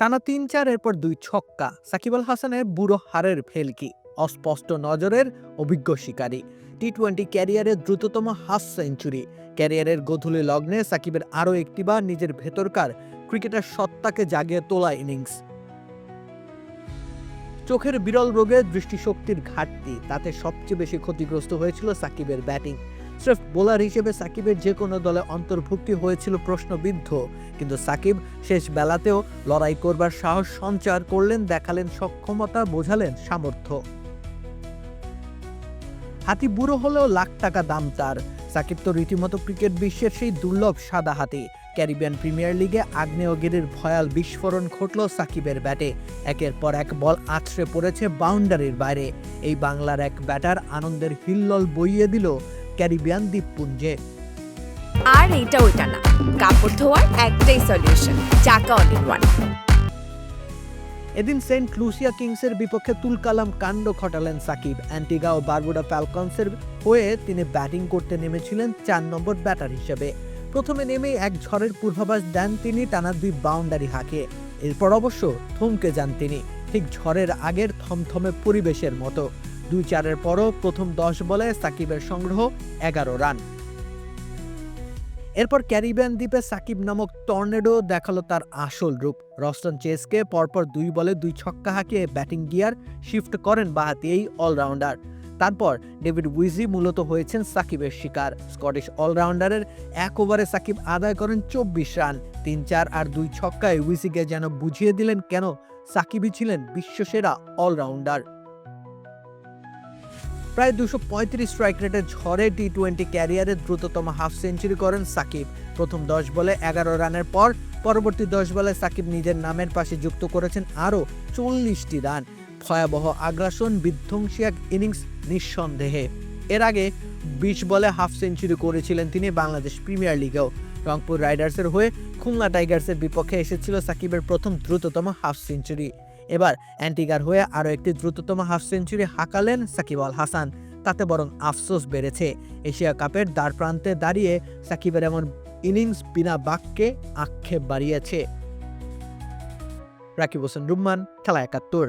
টানা তিন চার, এরপর দুই ছক্কা। সাকিব আল হাসানের বুড়ো হারের ফেলকি, অস্পষ্ট নজরের অভিজ্ঞ শিকারী। টি টোয়েন্টি ক্যারিয়ারের দ্রুততম হাফ সেঞ্চুরি। ক্যারিয়ারের গধূলি লগ্নে সাকিবের আরও একটিবার নিজের ভেতরকার ক্রিকেটার সত্তাকে জাগিয়ে তোলা ইনিংস। চোখের বিরল রোগে দৃষ্টিশক্তির ঘাটতি, তাতে সবচেয়ে বেশি ক্ষতিগ্রস্ত হয়েছিল সাকিবের ব্যাটিং। স্রেফ বোলার হিসেবে সাকিবের যে কোনো দলে অন্তর্ভুক্তি হয়েছিল প্রশ্নবিদ্ধ। কিন্তু সাকিব শেষ বেলাতেও লড়াই করবার সাহস সঞ্চার করলেন, দেখালেন সক্ষমতা, বোঝালেন সামর্থ্য। হাতি বুড়ো হলেও লাখ টাকা দাম তার। সাকিব তো রীতিমতো ক্রিকেট বিশ্বের সেই দুর্লভ সাদা হাতি। ক্যারিবিয়ান প্রিমিয়ার লিগে আগ্নেয়গিরির ভয়াল বিস্ফোরণ ঘটল সাকিবের ব্যাটে। একের পর এক বল আছড়ে পড়েছে বাউন্ডারির বাইরে। এই বাংলার এক ব্যাটার আনন্দের হিল্লল বইয়ে দিল ক্যারিবিয়ান দ্বীপপুঞ্জে। আর এইটা ওইটা না। কাপড় ধোয়ার একটাই solution Chaka all in one এদিন সেন্ট লুসিয়া কিংসের বিপক্ষে তুলকালাম কাণ্ড ঘটালেন সাকিব। অ্যান্টিগা ও বারবুডা ফ্যালকনসের হয়ে তিনি ব্যাটিং করতে নেমেছিলেন চার নম্বর ব্যাটার হিসেবে। প্রথমে নেমেই এক ঝড়ের পূর্বাভাস দেন তিনি টানা দুই বাউন্ডারি হাঁকে। এরপর অবশ্য থমকে যান তিনি ঠিক ঝড়ের আগের থমথমে পরিবেশের মতো। দুই চারের পরও প্রথম দশ বলে সাকিবের সংগ্রহ এগারো রান। এরপর ক্যারিবিয়ান দ্বীপে সাকিব নামক টর্নেডো দেখাল তার আসল রূপ। রস্টন চেসকে পরপর দুই বলে দুই ছক্কা হাঁকিয়ে ব্যাটিং গিয়ার শিফট করেন বাহাতি এই অলরাউন্ডার। তারপর ডেভিড উইজি মূলত হয়েছেন সাকিবের শিকার। স্কটিশ অলরাউন্ডারের এক ওভারে সাকিব আদায় করেন চব্বিশ রান। তিন চার আর দুই ছক্কায় উইজিকে যেন বুঝিয়ে দিলেন কেন সাকিবই ছিলেন বিশ্বসেরা অলরাউন্ডার। প্রায় দুশো পঁয়ত্রিশ স্ট্রাইক রেটের ঝড়ে টি টোয়েন্টি ক্যারিয়ারে দ্রুততম হাফ সেঞ্চুরি করেন সাকিব। প্রথম দশ বলে এগারো রানের পর পরবর্তী দশ বলে সাকিব নিজের নামের পাশে যুক্ত করেছেন আরও চল্লিশটি রান। ভয়াবহ আগ্রাসন, বিধ্বংসী এক ইনিংস নিঃসন্দেহে। এর আগে বিশ বলে হাফ সেঞ্চুরি করেছিলেন তিনি বাংলাদেশ প্রিমিয়ার লিগেও রংপুর রাইডার্সের হয়ে খুলনা টাইগার্সের বিপক্ষে এসেছিল সাকিবের প্রথম দ্রুততম হাফ সেঞ্চুরি এবার অ্যান্টিগার হয়ে আরও একটি দ্রুততম হাফ সেঞ্চুরি হাঁকালেন সাকিব আল হাসান। তাতে বরং আফসোস বেড়েছে। এশিয়া কাপের দ্বার প্রান্তে দাঁড়িয়ে সাকিবের এমন ইনিংস বিনা বাক্যে আক্ষেপ বাড়িয়েছে। রাকিব হোসেন, রুম্মান, খেলা একাত্তর।